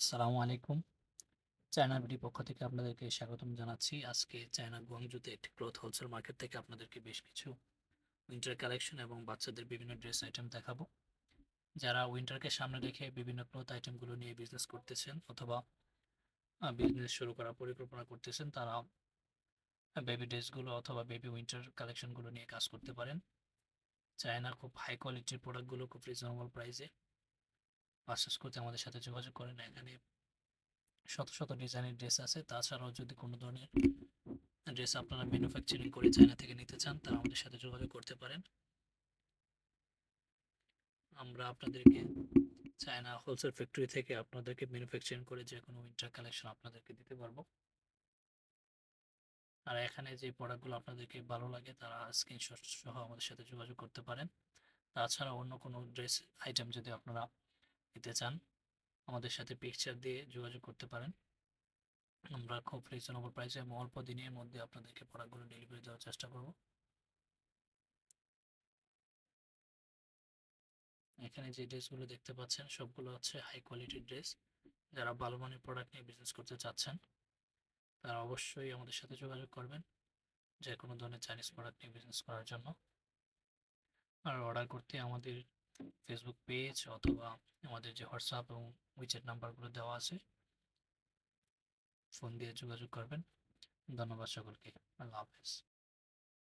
আসসালামু আলাইকুম। China BD পক্ষ থেকে আপনাদেরকে স্বাগতম জানাচ্ছি। আজকে চায়না গুয়াংজুতে একটি ক্লথ হোলসেল মার্কেট থেকে আপনাদেরকে বেশ কিছু উইন্টার কালেকশন এবং বাচ্চাদের বিভিন্ন ড্রেস আইটেম দেখাবো। যারা উইন্টারকে সামনে রেখে বিভিন্ন ক্লথ আইটেমগুলো নিয়ে বিজনেস করতেছেন অথবা বিজনেস শুরু করার পরিকল্পনা করতেছেন, তারা বেবি ড্রেসগুলো অথবা বেবি উইন্টার কালেকশনগুলো নিয়ে কাজ করতে পারেন। চায়নার খুব হাই কোয়ালিটির প্রোডাক্টগুলো খুব রিজনেবল প্রাইসে পারচেস করতে আমাদের সাথে যোগাযোগ করেন এখানে শত শত ডিজাইনের ড্রেস আছে। তাছাড়াও যদি কোনো ধরনের ড্রেস আপনারা ম্যানুফ্যাকচারিং করে চায়না থেকে নিতে চান, তারা আমাদের সাথে যোগাযোগ করতে পারেন। আমরা আপনাদেরকে চায়না হোলসেল ফ্যাক্টরি থেকে আপনাদেরকে ম্যানুফ্যাকচারিং করে যে কোনো উইন্টার কালেকশন আপনাদেরকে দিতে পারব। আর এখানে যে প্রোডাক্টগুলো আপনাদেরকে ভালো লাগে, তারা স্ক্রিনশট সহ আমাদের সাথে যোগাযোগ করতে পারেন। তাছাড়া অন্য কোনো ড্রেস আইটেম যদি আপনারা নিতে চান, আমাদের সাথে পিকচার দিয়ে যোগাযোগ করতে পারেন। আমরা খুব রিজনেবল প্রাইসে এবং অল্প দিনের মধ্যে আপনাদেরকে প্রোডাক্টগুলো ডেলিভারি দেওয়ার চেষ্টা করব। এখানে যে ড্রেসগুলো দেখতে পাচ্ছেন, সবগুলো হচ্ছে হাই কোয়ালিটির ড্রেস যারা ভালো মানের প্রোডাক্ট নিয়ে বিজনেস করতে চাচ্ছেন, তারা অবশ্যই আমাদের সাথে যোগাযোগ করবেন যে কোনো ধরনের চাইনিজ প্রোডাক্ট নিয়ে বিজনেস করার জন্য। আর অর্ডার করতে আমাদের ফেসবুক পেজ অথবা আমাদের যে হোয়াটসঅ্যাপ এবং উইচ্যাট নাম্বারগুলো দেওয়া আছে ফোন দিয়ে যোগাযোগ করবেন। ধন্যবাদ সকলকে। আল্লাহ হাফেজ।